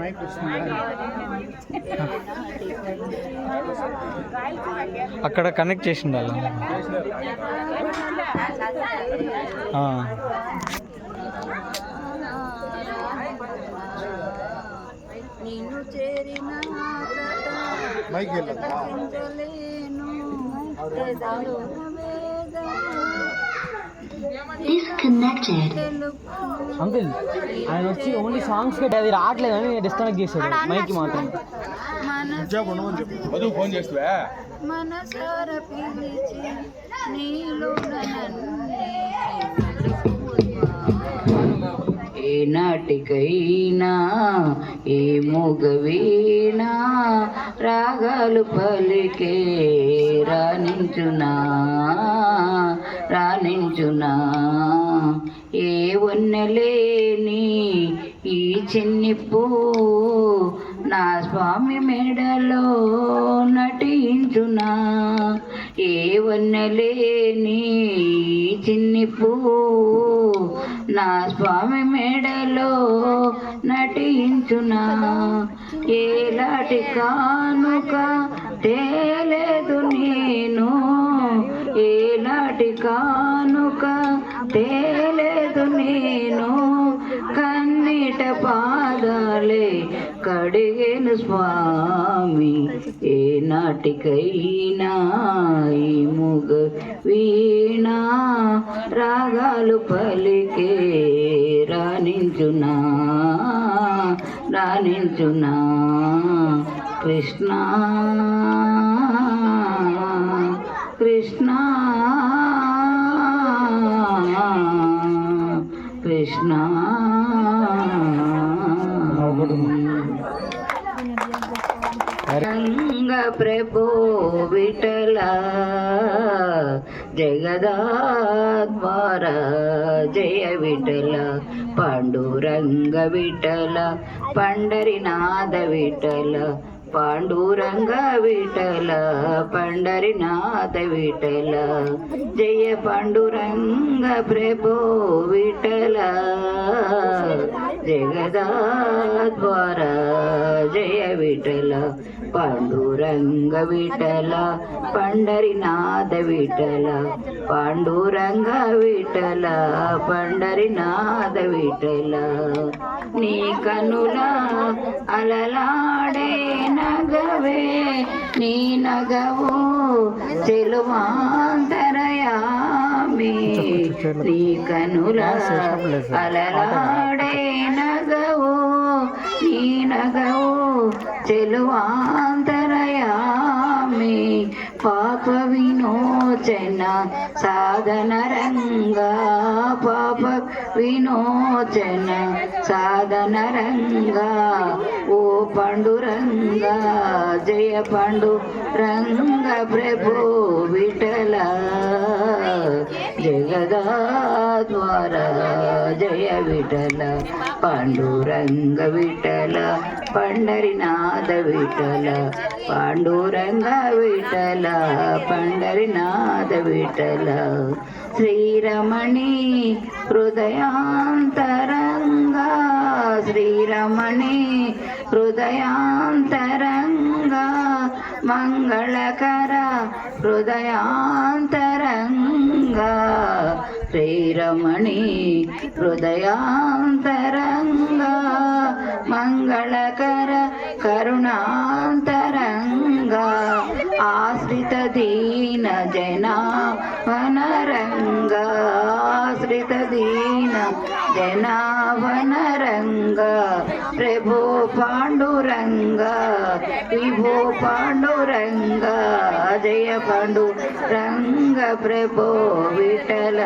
Mic వస్తుందా? అక్కడ connect చేసి ఉండాలి. నిన్ను చేరిన మైక్ వెళ్ళదా? అంకుల్ ఆయన వచ్చి ఓన్లీ సాంగ్స్కి అది రావట్లేదు అని డిస్కనెక్ట్ చేశాడు. మైక్ మాత్రం. ఫోన్ చేస్తావా? మనసార పిలిచి నీలో నన్నే ఏ నాటికైనా ఏ మూగవీనా రాగాలు పలికే రాణించునా. రాణించునా ఏ ఉన్నలేని ఈ చిన్ని పువ్వు నా స్వామి మెడలో నటించునా. ఏ వన్నలేని ఈ చిన్ని పువ్వు నా స్వామి మెడలో నటించునా. ఏలాటి కానుక తేలేదు నీ కానుక తేలేదు నేను కన్నీట పాదాలే కడిగేను స్వామి. ఏ నాటికైనా ఈ ముగ వీణా రాగాలు పలికే రాణించునా రాణించునా కృష్ణ కృష్ణ. కృష్ణ. రంగ ప్రభో విఠల జగదాద్వార జయ విఠల పాండురంగ విఠల పండరినాథ విఠల పాండురంగ విఠల పండరినాథ విఠల జయ పాండురంగ ప్రభో విఠల జగదాద్వార జయ విఠల పాండురంగ విఠల పండరినాథ విఠల పాండురంగ విఠల పండరినాథ విఠల నీ కనుల అలలాడే నగవే నీ నగవు చెలువాంతరయామి నీ కనుల అలలాడే నగవు నీ నగవు చెలువాంతరయామి పాప వినోచన సాధన రంగా వినోచన సాధన రంగా. ఓ పండురంగా జయ పండు రంగ ప్రభు విఠల. జగదాద్వార జయ విఠల. పాండురంగ విఠల పండరినాథ విఠల. పాండురంగ విఠల పండరినాథ విఠల. శ్రీరమణి హృదయాంతరంగా శ్రీరమణి హృదయాంతరంగా మంగళకర హృదయాంతరంగా శ్రీరమణి హృదయాంతరంగా మంగళకర కరుణాంతరంగా ఆశ్రిత దీన జనా వనరంగా ఆశ్రిత దీన ప్రభో పాండురంగా విభో పాండురంగా జయ పాండు రంగ ప్రభో విఠల